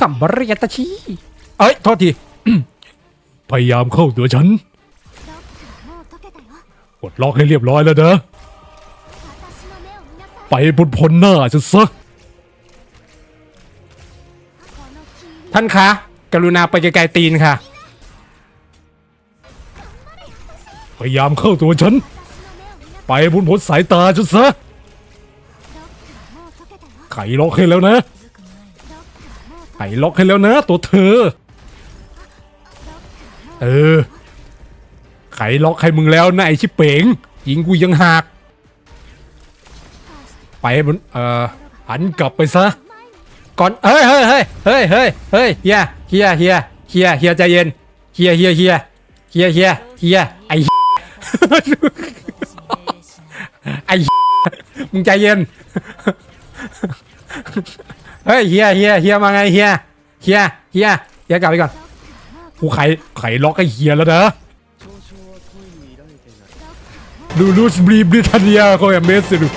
กัมบริยตชีเอ้ย โทษที พยายามเข้าตัวฉันกดล็อกให้เรียบร้อยแล้วเด้อไปบนพ้นหน้าฉันซะท่านคะ กรุณาไปไกลๆตีนค่ะ พยายามเข้าตัวฉัน ไปบนพ้นสายตาฉันซะไขล็อกให้แล้วนะ ไขล็อกให้แล้วนะ ตัวเธอ เออ ไขล็อกให้มึงแล้วนะไอชิเป๋งยิงกูยังหัก ไปบนเอ่อหันกลับไปซะ ก่อน เฮ้ยเฮ้ยเฮ้ยเฮ้ยเฮ้ยเฮ้ยเฮียเฮียเฮียเฮียเฮียใจเย็นเฮียเฮียเฮียเฮียเฮียเฮียไอไอมึงใจเย็น เฮ้ยเฮียเฮียเฮียมาไงเฮียเฮียเฮียเฮียกลับไปก่อนกูไขไขล็อกไอ้เฮียแล้วเด้อดูรูสบรีบริทันเนียโคยเมสดู